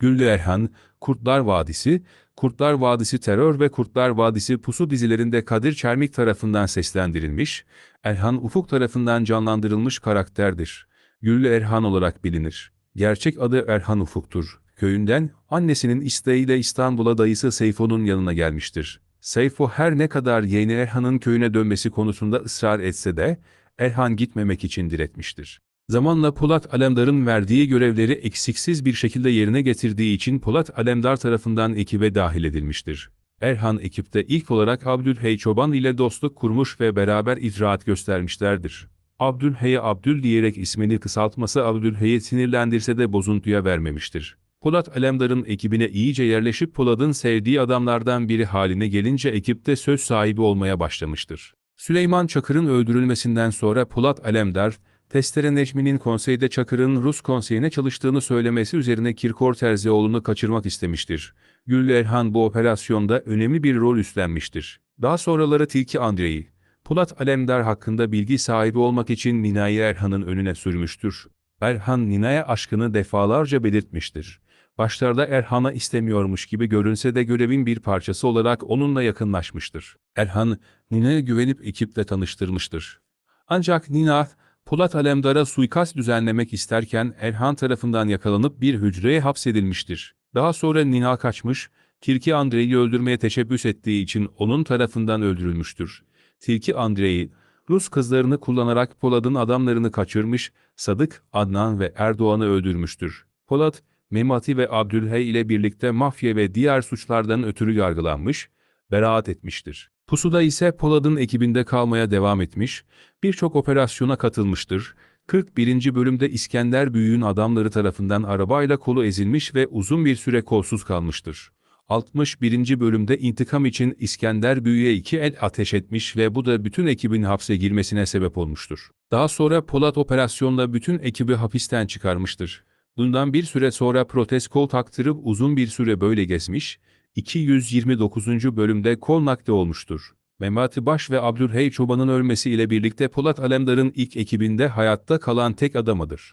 Güllü Erhan, Kurtlar Vadisi, Kurtlar Vadisi Terör ve Kurtlar Vadisi Pusu dizilerinde Kadir Çermik tarafından seslendirilmiş, Erhan Ufuk tarafından canlandırılmış karakterdir. Güllü Erhan olarak bilinir. Gerçek adı Erhan Ufuk'tur. Köyünden, annesinin isteğiyle İstanbul'a dayısı Seyfo'nun yanına gelmiştir. Seyfo her ne kadar yeğeni Erhan'ın köyüne dönmesi konusunda ısrar etse de, Erhan gitmemek için diretmiştir. Zamanla Polat Alemdar'ın verdiği görevleri eksiksiz bir şekilde yerine getirdiği için Polat Alemdar tarafından ekibe dahil edilmiştir. Erhan ekipte ilk olarak Abdülhey Çoban ile dostluk kurmuş ve beraber icraat göstermişlerdir. Abdülhey'e Abdül diyerek ismini kısaltması Abdülhey'i sinirlendirse de bozuntuya vermemiştir. Polat Alemdar'ın ekibine iyice yerleşip Polat'ın sevdiği adamlardan biri haline gelince ekipte söz sahibi olmaya başlamıştır. Süleyman Çakır'ın öldürülmesinden sonra Polat Alemdar, Testere Necmi'nin konseyde Çakır'ın Rus konseyine çalıştığını söylemesi üzerine Kirkor Terzioğlu'nu kaçırmak istemiştir. Güllü Erhan bu operasyonda önemli bir rol üstlenmiştir. Daha sonraları Tilki Andrei, Polat Alemdar hakkında bilgi sahibi olmak için Nina'yı Erhan'ın önüne sürmüştür. Erhan Nina'ya aşkını defalarca belirtmiştir. Başlarda Erhan'a istemiyormuş gibi görünse de görevin bir parçası olarak onunla yakınlaşmıştır. Erhan, Nina'ya güvenip ekiple tanıştırmıştır. Ancak Nina, Polat Alemdar'a suikast düzenlemek isterken Erhan tarafından yakalanıp bir hücreye hapsedilmiştir. Daha sonra Nina kaçmış, Tilki Andrei'yi öldürmeye teşebbüs ettiği için onun tarafından öldürülmüştür. Tilki Andrei, Rus kızlarını kullanarak Polat'ın adamlarını kaçırmış, Sadık, Adnan ve Erdoğan'ı öldürmüştür. Polat, Memati ve Abdülhey ile birlikte mafya ve diğer suçlardan ötürü yargılanmış, beraat etmiştir. Pusuda ise Polat'ın ekibinde kalmaya devam etmiş, birçok operasyona katılmıştır. 41. bölümde İskender Büyük'ün adamları tarafından arabayla kolu ezilmiş ve uzun bir süre kolsuz kalmıştır. 61. bölümde intikam için İskender Büyük'e iki el ateş etmiş ve bu da bütün ekibin hapse girmesine sebep olmuştur. Daha sonra Polat operasyonla bütün ekibi hapisten çıkarmıştır. Bundan bir süre sonra protez kol taktırıp uzun bir süre böyle gezmiş, 229. bölümde kol nakli olmuştur. Memati Baş ve Abdülhey Çoban'ın ölmesiyle birlikte Polat Alemdar'ın ilk ekibinde hayatta kalan tek adamıdır.